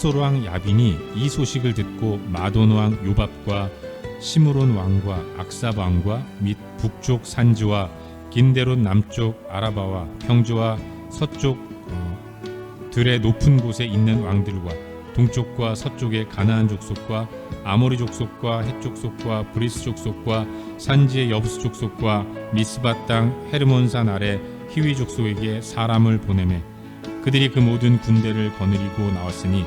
하솔 왕 야빈이 이 소식을 듣고 마돈 왕 요밥과 시므론 왕과 악삽 왕과 및 북쪽 산지와 긴데롯 남쪽 아라바와 평지와 서쪽 어, 들의 높은 곳에 있는 왕들과 동쪽과 서쪽의 가나안 족속과 아모리 족속과 헷 족속과 브리스 족속과 산지의 여부스 족속과 미스바 땅 헤르몬산 아래 히위 족속에게 사람을 보내매 그들이 그 모든 군대를 거느리고 나왔으니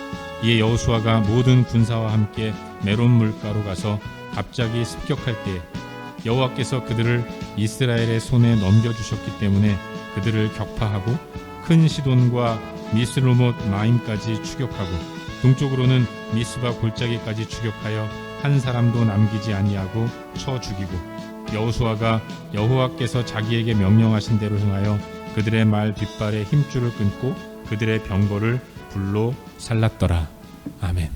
이에 여호수아가 모든 군사와 함께 메론 물가로 가서 갑자기 습격할 때에 여호와께서 그들을 이스라엘의 손에 넘겨주셨기 때문에 그들을 격파하고 큰 시돈과 미스로못 마임까지 추격하고 동쪽으로는 미스바 골짜기까지 추격하여 한 사람도 남기지 아니하고 쳐 죽이고 여호수아가 여호와께서 자기에게 명령하신 대로 행하여 그들의 말 뒷발에 힘줄을 끊고 그들의 병거를 불로 살랐더라. 아멘.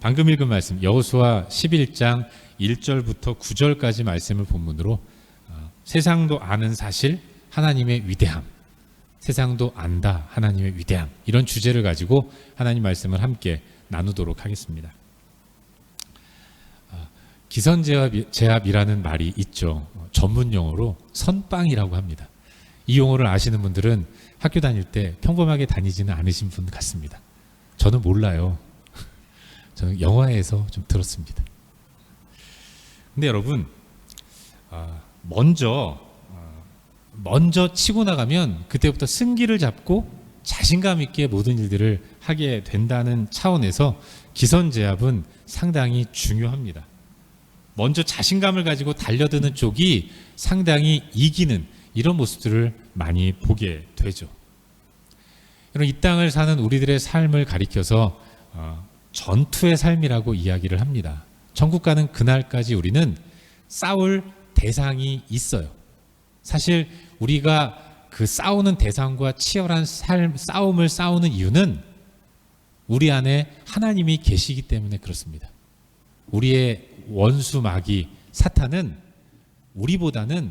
방금 읽은 말씀 여호수아 11장 1절부터 9절까지 말씀을 본문으로 어, 세상도 아는 사실 하나님의 위대함 세상도 안다 하나님의 위대함 이런 주제를 가지고 하나님 말씀을 함께 나누도록 하겠습니다. 아, 기선제압이라는 말이 있죠. 어, 전문 용어로 선빵이라고 합니다. 이 용어를 아시는 분들은 학교 다닐 때 평범하게 다니지는 않으신 분 같습니다. 저는 몰라요. 저는 영화에서 좀 들었습니다. 근데 여러분, 아, 먼저 아, 먼저 치고 나가면 그때부터 승기를 잡고 자신감 있게 모든 일들을 하게 된다는 차원에서 기선제압은 상당히 중요합니다. 먼저 자신감을 가지고 달려드는 쪽이 상당히 이기는 이런 모습들을 많이 보게 되죠. 이 땅을 사는 우리들의 삶을 가리켜서 어, 전투의 삶이라고 이야기를 합니다. 천국 가는 그날까지 우리는 싸울 대상이 있어요. 사실 우리가 그 싸우는 대상과 치열한 삶, 싸움을 싸우는 이유는 우리 안에 하나님이 계시기 때문에 그렇습니다. 우리의 원수 마귀 사탄은 우리보다는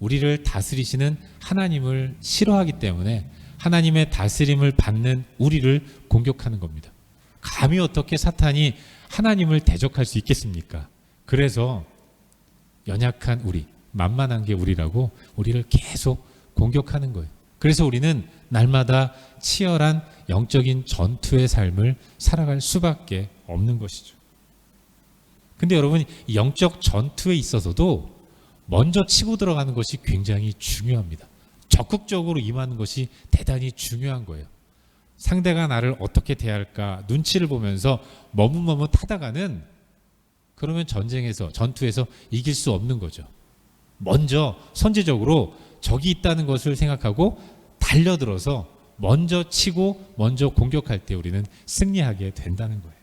우리를 다스리시는 하나님을 싫어하기 때문에 하나님의 다스림을 받는 우리를 공격하는 겁니다. 감히 어떻게 사탄이 하나님을 대적할 수 있겠습니까? 그래서 연약한 우리, 만만한 게 우리라고 우리를 계속 공격하는 거예요. 그래서 우리는 날마다 치열한 영적인 전투의 삶을 살아갈 수밖에 없는 것이죠. 근데 여러분, 이 영적 전투에 있어서도 먼저 치고 들어가는 것이 굉장히 중요합니다. 적극적으로 임하는 것이 대단히 중요한 거예요. 상대가 나를 어떻게 대할까 눈치를 보면서 머뭇머뭇하다가는 그러면 전쟁에서 전투에서 이길 수 없는 거죠. 먼저 선제적으로 적이 있다는 것을 생각하고 달려들어서 먼저 치고 먼저 공격할 때 우리는 승리하게 된다는 거예요.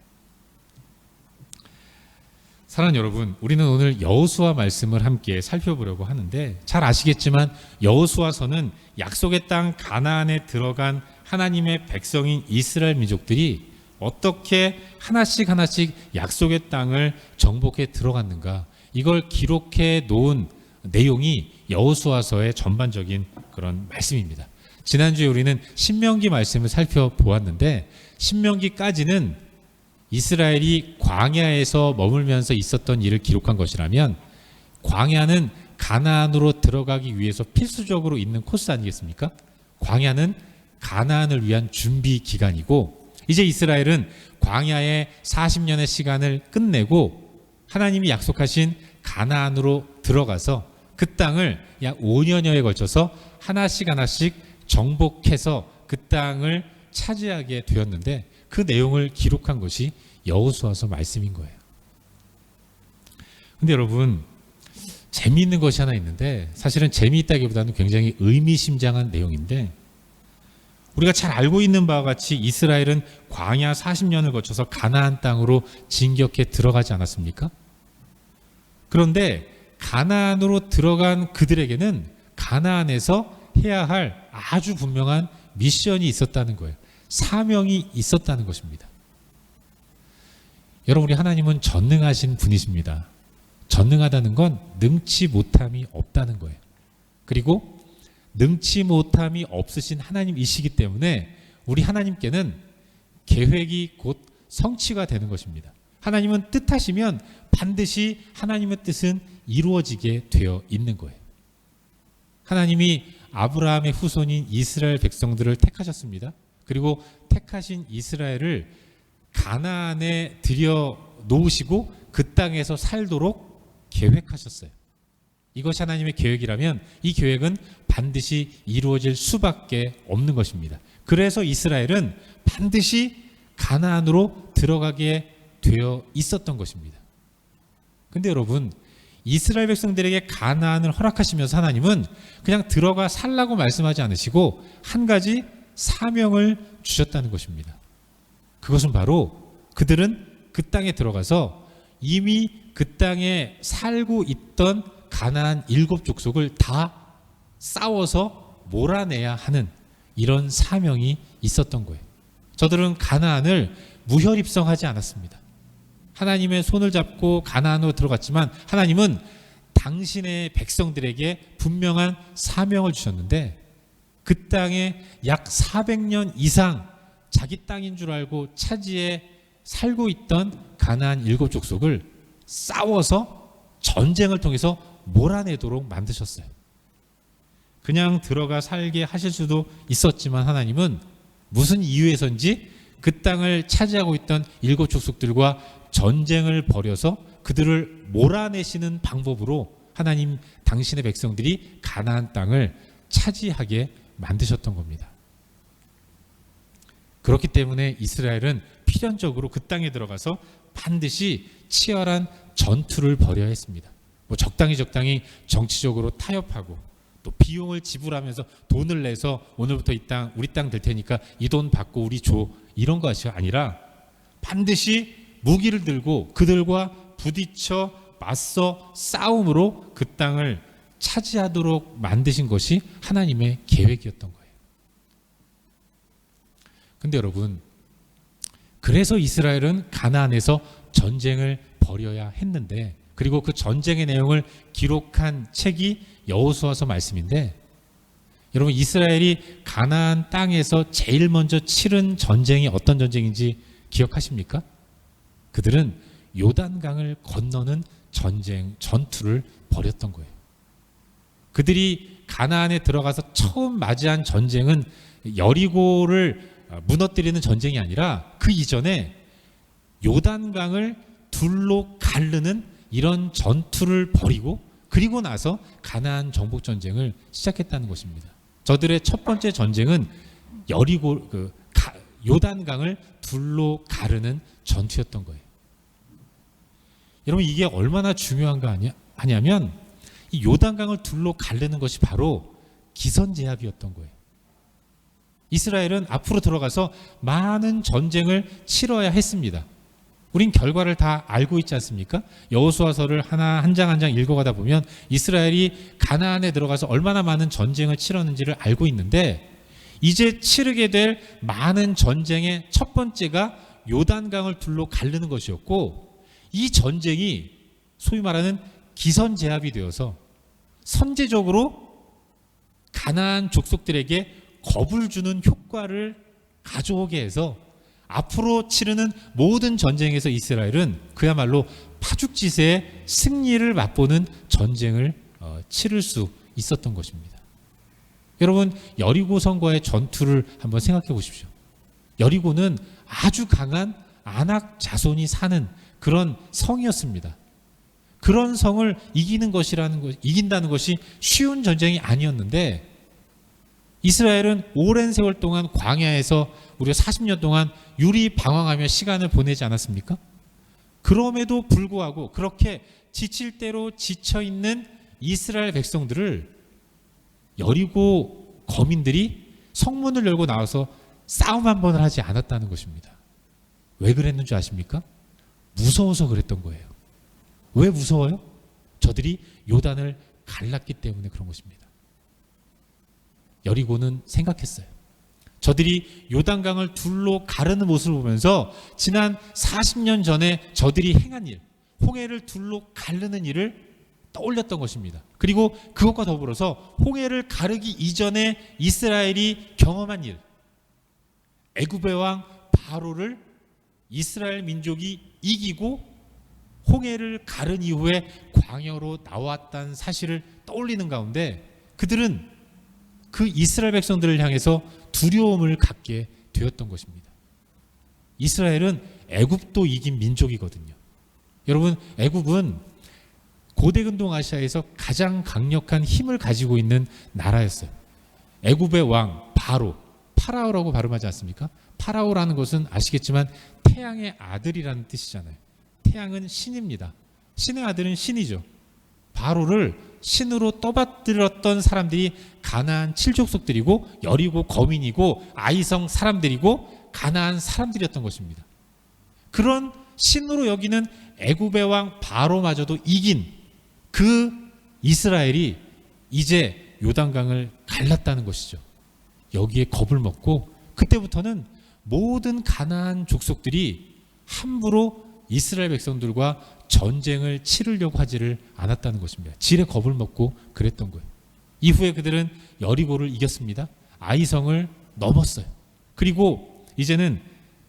사랑하는 여러분, 우리는 오늘 여호수아 말씀을 함께 살펴보려고 하는데 잘 아시겠지만 여호수아서는 약속의 땅 가나안에 들어간 하나님의 백성인 이스라엘 민족들이 어떻게 하나씩 하나씩 약속의 땅을 정복해 들어갔는가 이걸 기록해 놓은 내용이 여호수아서의 전반적인 그런 말씀입니다. 지난주에 우리는 신명기 말씀을 살펴보았는데 신명기까지는 이스라엘이 광야에서 머물면서 있었던 일을 기록한 것이라면 광야는 가나안으로 들어가기 위해서 필수적으로 있는 코스 아니겠습니까? 광야는 가나안을 위한 준비 기간이고 이제 이스라엘은 광야의 40년의 시간을 끝내고 하나님이 약속하신 가나안으로 들어가서 그 땅을 약 5년여에 걸쳐서 하나씩 하나씩 정복해서 그 땅을 차지하게 되었는데 그 내용을 기록한 것이 여호수아서 말씀인 거예요. 근데 여러분 재미있는 것이 하나 있는데 사실은 재미있다기보다는 굉장히 의미심장한 내용인데 우리가 잘 알고 있는 바와 같이 이스라엘은 광야 40년을 거쳐서 가나안 땅으로 진격해 들어가지 않았습니까? 그런데 가나안으로 들어간 그들에게는 가나안에서 해야 할 아주 분명한 미션이 있었다는 거예요. 사명이 있었다는 것입니다. 여러분 우리 하나님은 전능하신 분이십니다. 전능하다는 건 능치 못함이 없다는 거예요. 그리고 능치 못함이 없으신 하나님이시기 때문에 우리 하나님께는 계획이 곧 성취가 되는 것입니다. 하나님은 뜻하시면 반드시 하나님의 뜻은 이루어지게 되어 있는 거예요. 하나님이 아브라함의 후손인 이스라엘 백성들을 택하셨습니다. 그리고 택하신 이스라엘을 가나안에 들여 놓으시고 그 땅에서 살도록 계획하셨어요. 이것이 하나님의 계획이라면 이 계획은 반드시 이루어질 수밖에 없는 것입니다. 그래서 이스라엘은 반드시 가나안으로 들어가게 되어 있었던 것입니다. 근데 여러분 이스라엘 백성들에게 가나안을 허락하시면서 하나님은 그냥 들어가 살라고 말씀하지 않으시고 한 가지 사명을 주셨다는 것입니다. 그것은 바로 그들은 그 땅에 들어가서 이미 그 땅에 살고 있던 가나안 일곱 족속을 다 싸워서 몰아내야 하는 이런 사명이 있었던 거예요. 저들은 가나안을 무혈입성하지 않았습니다. 하나님의 손을 잡고 가나안으로 들어갔지만 하나님은 당신의 백성들에게 분명한 사명을 주셨는데 그 땅에 약 400년 이상 자기 땅인 줄 알고 차지해 살고 있던 가나안 일곱 족속을 싸워서 전쟁을 통해서 몰아내도록 만드셨어요. 그냥 들어가 살게 하실 수도 있었지만 하나님은 무슨 이유에선지 그 땅을 차지하고 있던 일곱 족속들과 전쟁을 벌여서 그들을 몰아내시는 방법으로 하나님 당신의 백성들이 가나안 땅을 차지하게 만드셨던 겁니다. 그렇기 때문에 이스라엘은 필연적으로 그 땅에 들어가서 반드시 치열한 전투를 벌여야 했습니다. 뭐 적당히 적당히 정치적으로 타협하고 또 비용을 지불하면서 돈을 내서 오늘부터 이 땅 우리 땅 될 테니까 이 돈 받고 우리 줘 이런 것이 아니라 반드시 무기를 들고 그들과 부딪혀 맞서 싸움으로 그 땅을 차지하도록 만드신 것이 하나님의 계획이었던 거예요. 근데 여러분 그래서 이스라엘은 가나안에서 전쟁을 벌여야 했는데 그리고 그 전쟁의 내용을 기록한 책이 여호수아서 말씀인데 여러분 이스라엘이 가나안 땅에서 제일 먼저 치른 전쟁이 어떤 전쟁인지 기억하십니까? 그들은 요단강을 건너는 전쟁 전투를 벌였던 거예요. 그들이 가나안에 들어가서 처음 맞이한 전쟁은 여리고를 무너뜨리는 전쟁이 아니라 그 이전에 요단강을 둘로 가르는 이런 전투를 벌이고 그리고 나서 가나안 정복 전쟁을 시작했다는 것입니다. 저들의 첫 번째 전쟁은 여리고 그 가, 요단강을 둘로 가르는 전투였던 거예요. 여러분 이게 얼마나 중요한가 하냐, 하냐면 이 요단강을 둘로 가르는 것이 바로 기선제압이었던 거예요. 이스라엘은 앞으로 들어가서 많은 전쟁을 치러야 했습니다. 우린 결과를 다 알고 있지 않습니까? 여호수아서를 하나 한 장 한 장 읽어가다 보면 이스라엘이 가나안에 들어가서 얼마나 많은 전쟁을 치렀는지를 알고 있는데 이제 치르게 될 많은 전쟁의 첫 번째가 요단강을 둘로 가르는 것이었고 이 전쟁이 소위 말하는 기선 제압이 되어서 선제적으로 가나안 족속들에게 겁을 주는 효과를 가져오게 해서 앞으로 치르는 모든 전쟁에서 이스라엘은 그야말로 파죽지세의 승리를 맛보는 전쟁을 어, 치를 수 있었던 것입니다. 여러분 여리고 성과의 전투를 한번 생각해 보십시오. 여리고는 아주 강한 안악 자손이 사는 그런 성이었습니다. 그런 성을 이기는 것이라는 것, 이긴다는 것이 쉬운 전쟁이 아니었는데 이스라엘은 오랜 세월 동안 광야에서 우리가 40년 동안 유리 방황하며 시간을 보내지 않았습니까? 그럼에도 불구하고 그렇게 지칠 대로 지쳐 있는 이스라엘 백성들을 여리고 거민들이 성문을 열고 나와서 싸움 한 번을 하지 않았다는 것입니다. 왜 그랬는지 아십니까? 무서워서 그랬던 거예요. 왜 무서워요? 저들이 요단을 갈랐기 때문에 그런 것입니다. 여리고는 생각했어요. 저들이 요단강을 둘로 가르는 모습을 보면서 지난 40년 전에 저들이 행한 일, 홍해를 둘로 가르는 일을 떠올렸던 것입니다. 그리고 그것과 더불어서 홍해를 가르기 이전에 이스라엘이 경험한 일, 애굽의 왕 바로를 이스라엘 민족이 이기고 홍해를 가른 이후에 광야로 나왔다는 사실을 떠올리는 가운데 그들은 그 이스라엘 백성들을 향해서 두려움을 갖게 되었던 것입니다. 이스라엘은 애굽도 이긴 민족이거든요. 여러분, 애굽은 고대 근동 아시아에서 가장 강력한 힘을 가지고 있는 나라였어요. 애굽의 왕 바로 파라오라고 발음하지 않습니까? 파라오라는 것은 아시겠지만 태양의 아들이라는 뜻이잖아요. 태양은 신입니다. 신의 아들은 신이죠. 바로를 신으로 떠받들었던 사람들이 가나안 칠족속들이고 여리고 거민이고 아이성 사람들이고 가나안 사람들이었던 것입니다. 그런 신으로 여기는 애굽의 왕 바로마저도 이긴 그 이스라엘이 이제 요단강을 갈랐다는 것이죠. 여기에 겁을 먹고 그때부터는 모든 가나안 족속들이 함부로 이스라엘 백성들과 전쟁을 치르려고 하지를 않았다는 것입니다. 지레 겁을 먹고 그랬던 거예요. 이후에 그들은 여리고를 이겼습니다. 아이성을 넘었어요. 그리고 이제는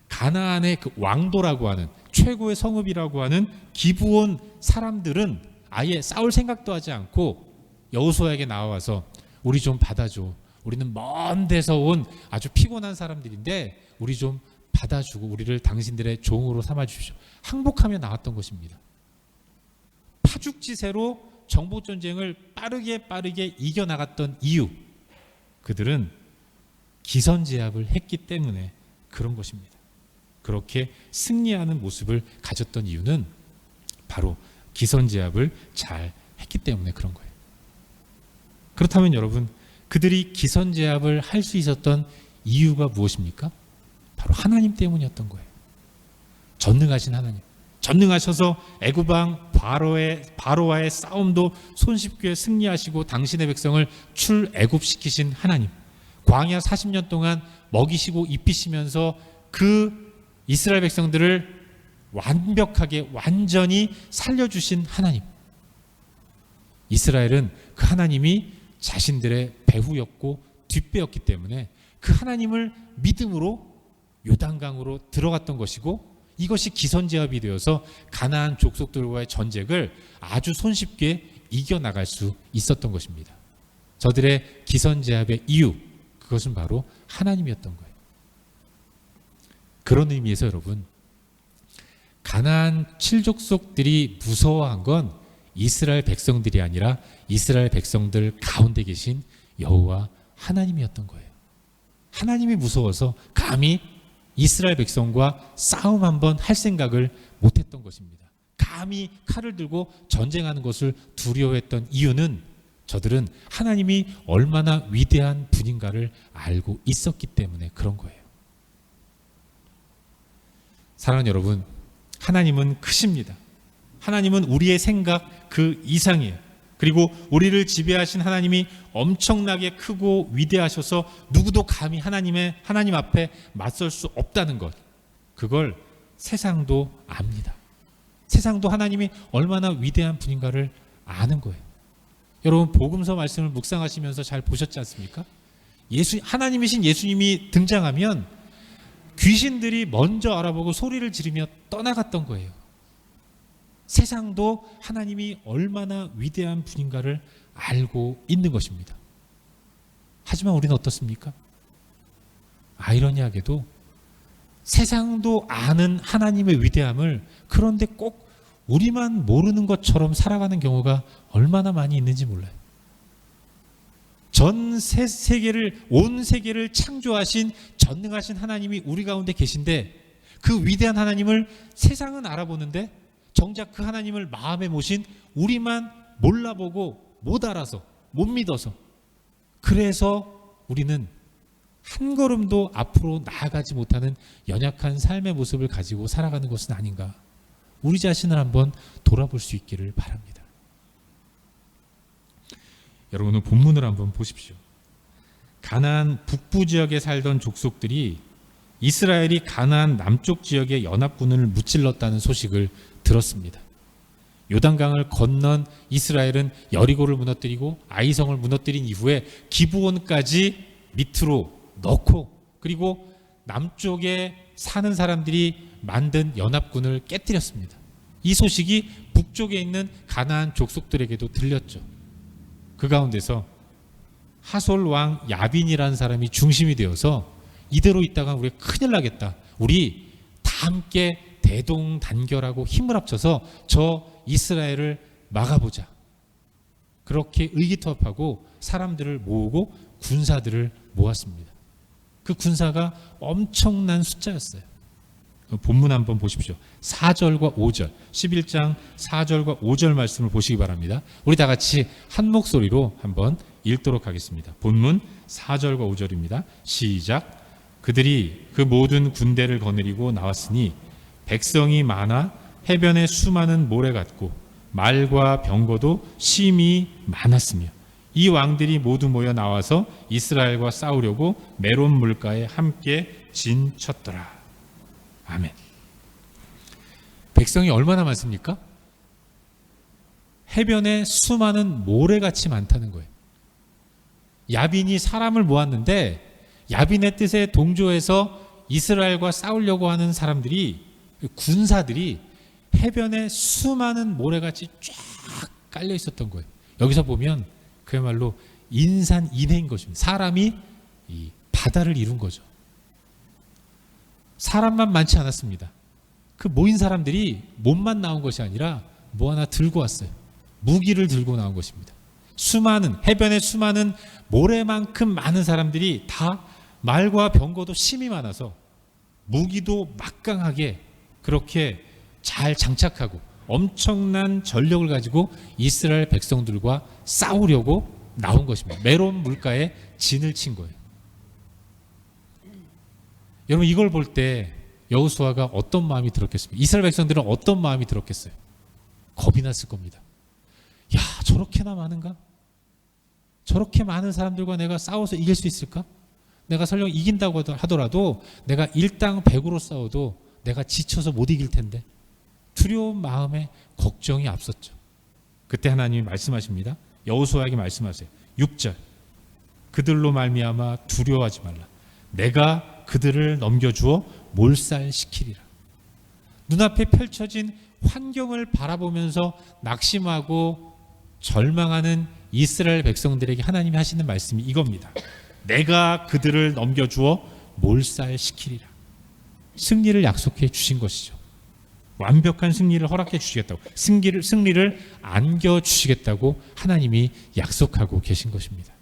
가나안의 그 왕도라고 하는 최고의 성읍이라고 하는 기부온 사람들은 아예 싸울 생각도 하지 않고 여호수아에게 나와서 우리 좀 받아줘. 우리는 먼 데서 온 아주 피곤한 사람들인데 우리 좀 받아주고 우리를 당신들의 종으로 삼아 주십시오. 항복하며 나왔던 것입니다. 파죽지세로 정복 전쟁을 빠르게 빠르게 이겨 나갔던 이유 그들은 기선 제압을 했기 때문에 그런 것입니다. 그렇게 승리하는 모습을 가졌던 이유는 바로 기선 제압을 잘 했기 때문에 그런 거예요. 그렇다면 여러분 그들이 기선 제압을 할 수 있었던 이유가 무엇입니까? 바로 하나님 때문이었던 거예요. 전능하신 하나님. 전능하셔서 애굽왕 바로의 바로와의 싸움도 손쉽게 승리하시고 당신의 백성을 출애굽시키신 하나님. 광야 40년 동안 먹이시고 입히시면서 그 이스라엘 백성들을 완벽하게 완전히 살려주신 하나님. 이스라엘은 그 하나님이 자신들의 배후였고 뒷배였기 때문에 그 하나님을 믿음으로 요단강으로 들어갔던 것이고 이것이 기선제압이 되어서 가나안 족속들과의 전쟁을 아주 손쉽게 이겨 나갈 수 있었던 것입니다. 저들의 기선제압의 이유 그것은 바로 하나님이었던 거예요. 그런 의미에서 여러분 가나안 칠족속들이 무서워한 건 이스라엘 백성들이 아니라 이스라엘 백성들 가운데 계신 여호와 하나님이었던 거예요. 하나님이 무서워서 감히 이스라엘 백성과 싸움 한번 할 생각을 못했던 것입니다. 감히 칼을 들고 전쟁하는 것을 두려워했던 이유는 저들은 하나님이 얼마나 위대한 분인가를 알고 있었기 때문에 그런 거예요. 사랑하는 여러분, 하나님은 크십니다. 하나님은 우리의 생각 그 이상이에요. 그리고 우리를 지배하신 하나님이 엄청나게 크고 위대하셔서 누구도 감히 하나님의 하나님 앞에 맞설 수 없다는 것. 그걸 세상도 압니다. 세상도 하나님이 얼마나 위대한 분인가를 아는 거예요. 여러분 복음서 말씀을 묵상하시면서 잘 보셨지 않습니까? 예수 하나님이신 예수님이 등장하면 귀신들이 먼저 알아보고 소리를 지르며 떠나갔던 거예요. 세상도 하나님이 얼마나 위대한 분인가를 알고 있는 것입니다. 하지만 우리는 어떻습니까? 아이러니하게도 세상도 아는 하나님의 위대함을 그런데 꼭 우리만 모르는 것처럼 살아가는 경우가 얼마나 많이 있는지 몰라요. 전 세계를 온 세계를 창조하신 전능하신 하나님이 우리 가운데 계신데 그 위대한 하나님을 세상은 알아보는데 정작 그 하나님을 마음에 모신 우리만 몰라보고 못 알아서 못 믿어서 그래서 우리는 한 걸음도 앞으로 나아가지 못하는 연약한 삶의 모습을 가지고 살아가는 것은 아닌가. 우리 자신을 한번 돌아볼 수 있기를 바랍니다. 여러분 오늘 본문을 한번 보십시오. 가나안 북부 지역에 살던 족속들이 이스라엘이 가나안 남쪽 지역의 연합군을 무찔렀다는 소식을 들었습니다. 요단강을 건넌 이스라엘은 여리고를 무너뜨리고 아이성을 무너뜨린 이후에 기브온까지 밑으로 넣고 그리고 남쪽에 사는 사람들이 만든 연합군을 깨뜨렸습니다. 이 소식이 북쪽에 있는 가나안 족속들에게도 들렸죠. 그 가운데서 하솔 왕 야빈이라는 사람이 중심이 되어서 이대로 있다가 우리 큰일 나겠다. 우리 다 함께 대동단결하고 힘을 합쳐서 저 이스라엘을 막아보자. 그렇게 의기투합하고 사람들을 모으고 군사들을 모았습니다. 그 군사가 엄청난 숫자였어요. 본문 한번 보십시오. 4절과 5절, 11장 4절과 5절 말씀을 보시기 바랍니다. 우리 다 같이 한 목소리로 한번 읽도록 하겠습니다. 본문 4절과 5절입니다. 시작. 그들이 그 모든 군대를 거느리고 나왔으니 백성이 많아 해변에 수많은 모래 같고 말과 병거도 심히 많았으며 이 왕들이 모두 모여 나와서 이스라엘과 싸우려고 메론 물가에 함께 진쳤더라. 아멘. 백성이 얼마나 많습니까? 해변에 수많은 모래같이 많다는 거예요. 야빈이 사람을 모았는데 야빈의 뜻에 동조해서 이스라엘과 싸우려고 하는 사람들이 군사들이 해변에 수많은 모래같이 쫙 깔려 있었던 거예요. 여기서 보면 그야말로 인산인해인 것입니다. 사람이 이 바다를 이룬 거죠. 사람만 많지 않았습니다. 그 모인 사람들이 몸만 나온 것이 아니라 뭐 하나 들고 왔어요. 무기를 들고 나온 것입니다. 수많은 해변에 수많은 모래만큼 많은 사람들이 다 말과 병거도 심이 많아서 무기도 막강하게 그렇게 잘 장착하고 엄청난 전력을 가지고 이스라엘 백성들과 싸우려고 나온 것입니다. 메론 물가에 진을 친 거예요. 여러분 이걸 볼 때 여호수아가 어떤 마음이 들었겠습니까? 이스라엘 백성들은 어떤 마음이 들었겠어요? 겁이 났을 겁니다. 야 저렇게나 많은가? 저렇게 많은 사람들과 내가 싸워서 이길 수 있을까? 내가 설령 이긴다고 하더라도 내가 일당 백으로 싸워도 내가 지쳐서 못 이길 텐데 두려운 마음에 걱정이 앞섰죠. 그때 하나님이 말씀하십니다. 여호수아에게 말씀하세요. 6절 그들로 말미암아 두려워하지 말라. 내가 그들을 넘겨주어 몰살시키리라. 눈앞에 펼쳐진 환경을 바라보면서 낙심하고 절망하는 이스라엘 백성들에게 하나님이 하시는 말씀이 이겁니다. 내가 그들을 넘겨주어 몰살시키리라. 승리를 약속해 주신 것이죠. 완벽한 승리를 허락해 주시겠다고 승리를 승리를 안겨 주시겠다고 하나님이 약속하고 계신 것입니다.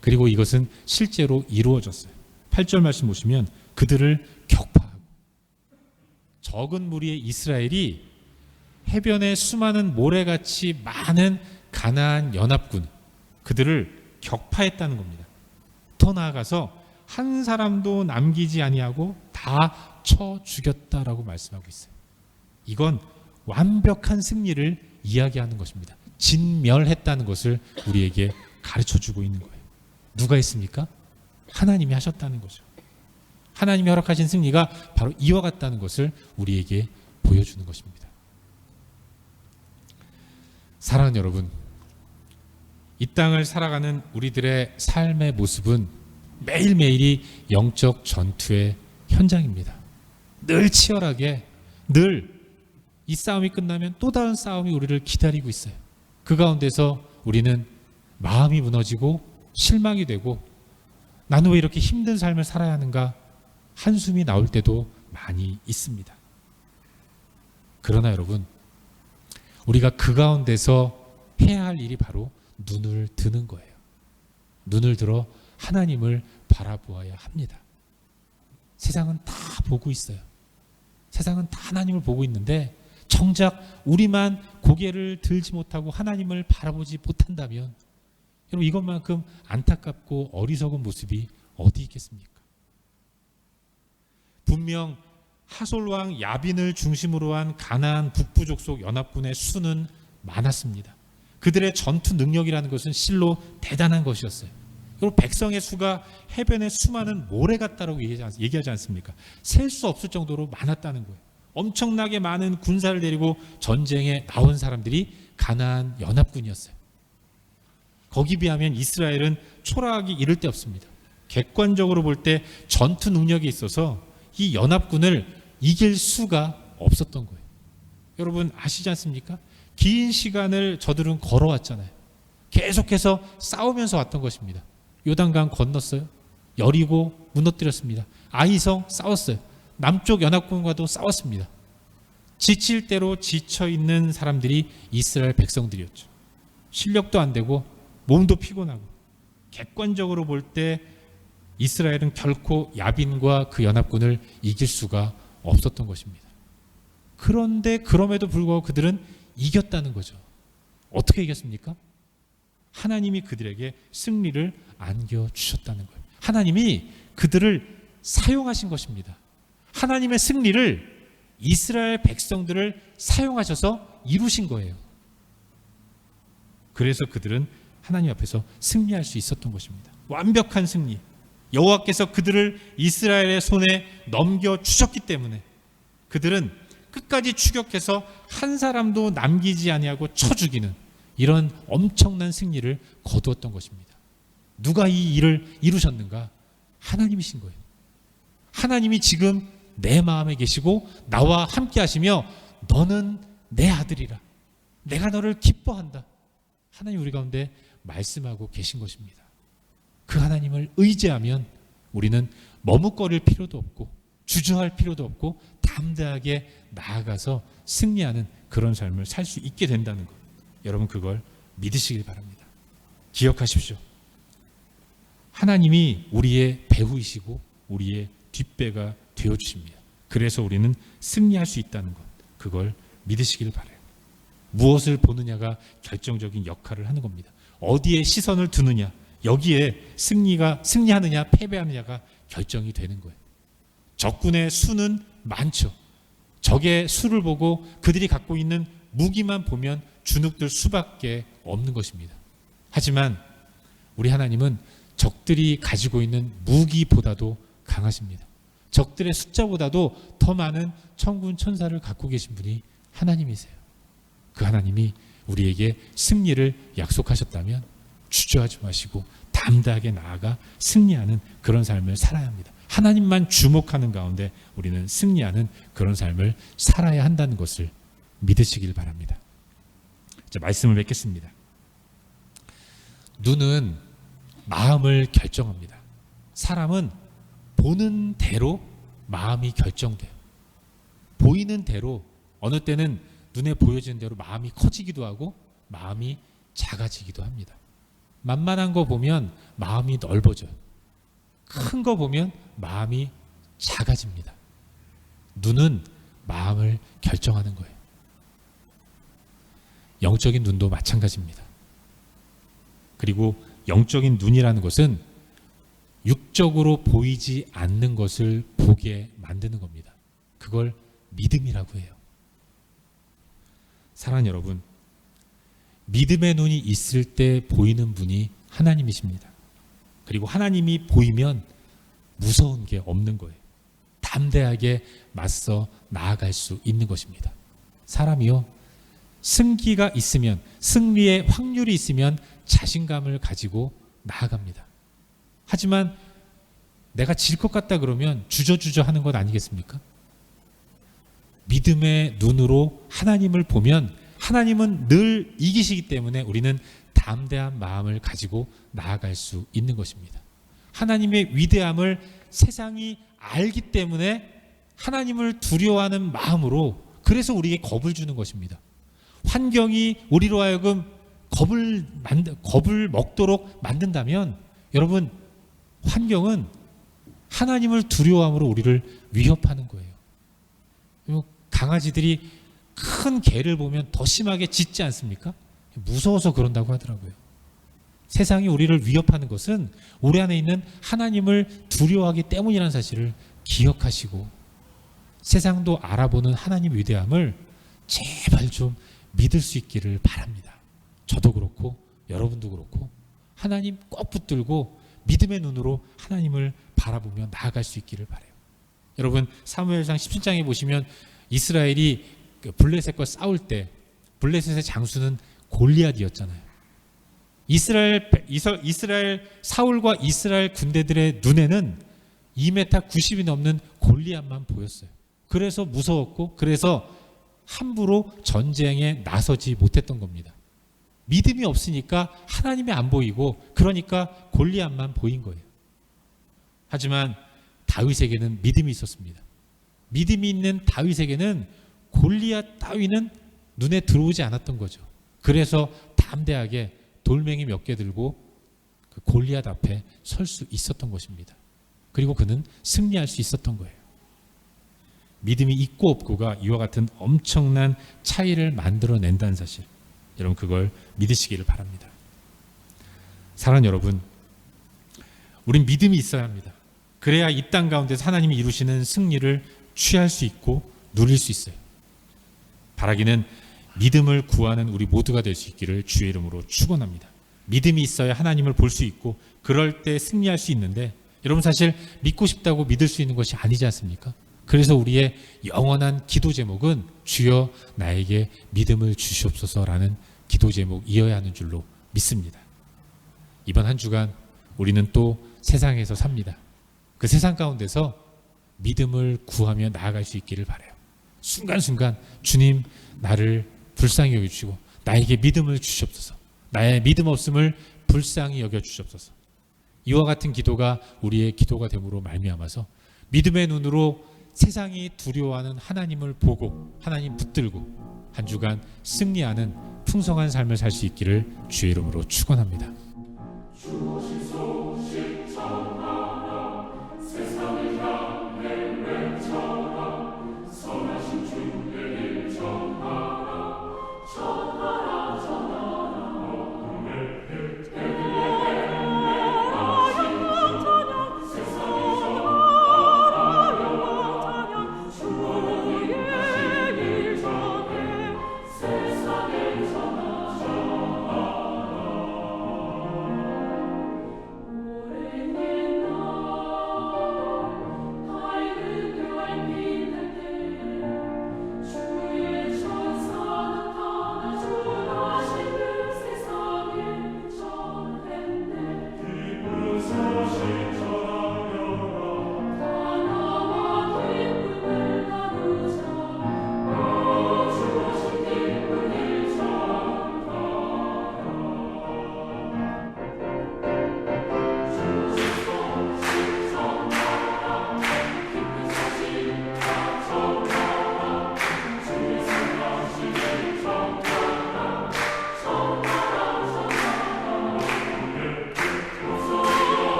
그리고 이것은 실제로 이루어졌어요. 8절 말씀 보시면 그들을 격파하고 적은 무리의 이스라엘이 해변에 수많은 모래같이 많은 가나안 연합군 그들을 격파했다는 겁니다. 더 나아가서 한 사람도 남기지 아니하고 다 쳐 죽였다라고 말씀하고 있어요. 이건 완벽한 승리를 이야기하는 것입니다. 진멸했다는 것을 우리에게 가르쳐 주고 있는 거예요. 누가 했습니까? 하나님이 하셨다는 거죠. 하나님이 허락하신 승리가 바로 이와 같다는 것을 우리에게 보여주는 것입니다. 사랑하는 여러분, 이 땅을 살아가는 우리들의 삶의 모습은 매일매일이 영적 전투의 현장입니다. 늘 치열하게, 늘 이 싸움이 끝나면 또 다른 싸움이 우리를 기다리고 있어요. 그 가운데서 우리는 마음이 무너지고 실망이 되고 나는 왜 이렇게 힘든 삶을 살아야 하는가 한숨이 나올 때도 많이 있습니다. 그러나 여러분, 우리가 그 가운데서 해야 할 일이 바로 눈을 드는 거예요. 눈을 들어 하나님을 바라보아야 합니다. 세상은 다 보고 있어요. 세상은 다 하나님을 보고 있는데 정작 우리만 고개를 들지 못하고 하나님을 바라보지 못한다면 여러분 이것만큼 안타깝고 어리석은 모습이 어디 있겠습니까? 분명 하솔 왕 야빈을 중심으로 한 가나안 북부 족 속 연합군의 수는 많았습니다. 그들의 전투 능력이라는 것은 실로 대단한 것이었어요. 그리고 백성의 수가 해변의 수많은 모래 같다라고 얘기하지 않습니까? 셀 수 없을 정도로 많았다는 거예요. 엄청나게 많은 군사를 데리고 전쟁에 나온 사람들이 가나안 연합군이었어요. 거기 비하면 이스라엘은 초라하기 이를 데 없습니다. 객관적으로 볼 때 전투 능력이 있어서 이 연합군을 이길 수가 없었던 거예요. 여러분 아시지 않습니까? 긴 시간을 저들은 걸어왔잖아요. 계속해서 싸우면서 왔던 것입니다. 요단강 건넜어요. 여리고 무너뜨렸습니다. 아이성 싸웠어요. 남쪽 연합군과도 싸웠습니다. 지칠 대로 지쳐 있는 사람들이 이스라엘 백성들이었죠. 실력도 안 되고 몸도 피곤하고 객관적으로 볼 때 이스라엘은 결코 야빈과 그 연합군을 이길 수가 없었던 것입니다. 그런데 그럼에도 불구하고 그들은 이겼다는 거죠. 어떻게 이겼습니까? 하나님이 그들에게 승리를 안겨 주셨다는 거예요. 하나님이 그들을 사용하신 것입니다. 하나님의 승리를 이스라엘 백성들을 사용하셔서 이루신 거예요. 그래서 그들은 하나님 앞에서 승리할 수 있었던 것입니다. 완벽한 승리. 여호와께서 그들을 이스라엘의 손에 넘겨 주셨기 때문에 그들은 끝까지 추격해서 한 사람도 남기지 아니하고 쳐 죽이는 이런 엄청난 승리를 거두었던 것입니다. 누가 이 일을 이루셨는가? 하나님이신 거예요. 하나님이 지금 내 마음에 계시고 나와 함께 하시며 너는 내 아들이라. 내가 너를 기뻐한다. 하나님 우리 가운데 말씀하고 계신 것입니다. 그 하나님을 의지하면 우리는 머뭇거릴 필요도 없고 주저할 필요도 없고 담대하게 나아가서 승리하는 그런 삶을 살 수 있게 된다는 것. 여러분 그걸 믿으시길 바랍니다. 기억하십시오. 하나님이 우리의 배후이시고 우리의 뒷배가 되어 주십니다. 그래서 우리는 승리할 수 있다는 것. 그걸 믿으시길 바라요. 무엇을 보느냐가 결정적인 역할을 하는 겁니다. 어디에 시선을 두느냐, 여기에 승리가 승리하느냐 패배하느냐가 결정이 되는 거예요. 적군의 수는 많죠. 적의 수를 보고 그들이 갖고 있는 무기만 보면 주눅들 수밖에 없는 것입니다. 하지만 우리 하나님은 적들이 가지고 있는 무기보다도 강하십니다. 적들의 숫자보다도 더 많은 천군 천사를 갖고 계신 분이 하나님이세요. 그 하나님이 우리에게 승리를 약속하셨다면 주저하지 마시고 담대하게 나아가 승리하는 그런 삶을 살아야 합니다. 하나님만 주목하는 가운데 우리는 승리하는 그런 삶을 살아야 한다는 것을 믿으시길 바랍니다. 자, 말씀을 맺겠습니다. 눈은 마음을 결정합니다. 사람은 보는 대로 마음이 결정돼요. 보이는 대로 어느 때는 눈에 보여지는 대로 마음이 커지기도 하고 마음이 작아지기도 합니다. 만만한 거 보면 마음이 넓어져요. 큰 거 보면 마음이 작아집니다. 눈은 마음을 결정하는 거예요. 영적인 눈도 마찬가지입니다. 그리고 영적인 눈이라는 것은 육적으로 보이지 않는 것을 보게 만드는 겁니다. 그걸 믿음이라고 해요. 사랑하는 여러분, 믿음의 눈이 있을 때 보이는 분이 하나님이십니다. 그리고 하나님이 보이면 무서운 게 없는 거예요. 담대하게 맞서 나아갈 수 있는 것입니다. 사람이요, 승기가 있으면, 승리의 확률이 있으면 자신감을 가지고 나아갑니다. 하지만 내가 질 것 같다 그러면 주저주저 하는 것 아니겠습니까? 믿음의 눈으로 하나님을 보면 하나님은 늘 이기시기 때문에 우리는 담대한 마음을 가지고 나아갈 수 있는 것입니다. 하나님의 위대함을 세상이 알기 때문에 하나님을 두려워하는 마음으로 그래서 우리에게 겁을 주는 것입니다. 환경이 우리로 하여금 겁을 만드, 겁을 먹도록 만든다면 여러분 환경은 하나님을 두려워함으로 우리를 위협하는 거예요. 강아지들이 큰 개를 보면 더 심하게 짖지 않습니까? 무서워서 그런다고 하더라고요. 세상이 우리를 위협하는 것은 우리 안에 있는 하나님을 두려워하기 때문이라는 사실을 기억하시고 세상도 알아보는 하나님 위대함을 제발 좀 믿을 수 있기를 바랍니다. 저도 그렇고 여러분도 그렇고 하나님 꼭 붙들고 믿음의 눈으로 하나님을 바라보며 나아갈 수 있기를 바래요. 여러분 사무엘상 17장에 보시면 이스라엘이 그 블레셋과 싸울 때 블레셋의 장수는 골리앗이었잖아요. 이스라엘 이스라엘 사울과 이스라엘 군대들의 눈에는 2m 90이 넘는 골리앗만 보였어요. 그래서 무서웠고 그래서 함부로 전쟁에 나서지 못했던 겁니다. 믿음이 없으니까 하나님이 안 보이고 그러니까 골리앗만 보인 거예요. 하지만 다윗에게는 믿음이 있었습니다. 믿음이 있는 다윗에게는 골리앗 따위는 눈에 들어오지 않았던 거죠. 그래서 담대하게 돌멩이 몇 개 들고 그 골리앗 앞에 설 수 있었던 것입니다. 그리고 그는 승리할 수 있었던 거예요. 믿음이 있고 없고가 이와 같은 엄청난 차이를 만들어낸다는 사실. 여러분 그걸 믿으시기를 바랍니다. 사랑하는 여러분, 우린 믿음이 있어야 합니다. 그래야 이 땅 가운데서 하나님이 이루시는 승리를 취할 수 있고 누릴 수 있어요. 바라기는 믿음을 구하는 우리 모두가 될 수 있기를 주의 이름으로 축원합니다. 믿음이 있어야 하나님을 볼 수 있고 그럴 때 승리할 수 있는데 여러분 사실 믿고 싶다고 믿을 수 있는 것이 아니지 않습니까? 그래서 우리의 영원한 기도 제목은 주여 나에게 믿음을 주시옵소서라는 기도 제목이어야 하는 줄로 믿습니다. 이번 한 주간 우리는 또 세상에서 삽니다. 그 세상 가운데서 믿음을 구하며 나아갈 수 있기를 바래요. 순간순간 주님 나를 불쌍히 여겨 주시고 나에게 믿음을 주시옵소서. 나의 믿음 없음을 불쌍히 여겨 주시옵소서. 이와 같은 기도가 우리의 기도가 됨으로 말미암아서 믿음의 눈으로 세상이 두려워하는 하나님을 보고 하나님 붙들고 한 주간 승리하는 풍성한 삶을 살 수 있기를 주의 이름으로 축원합니다.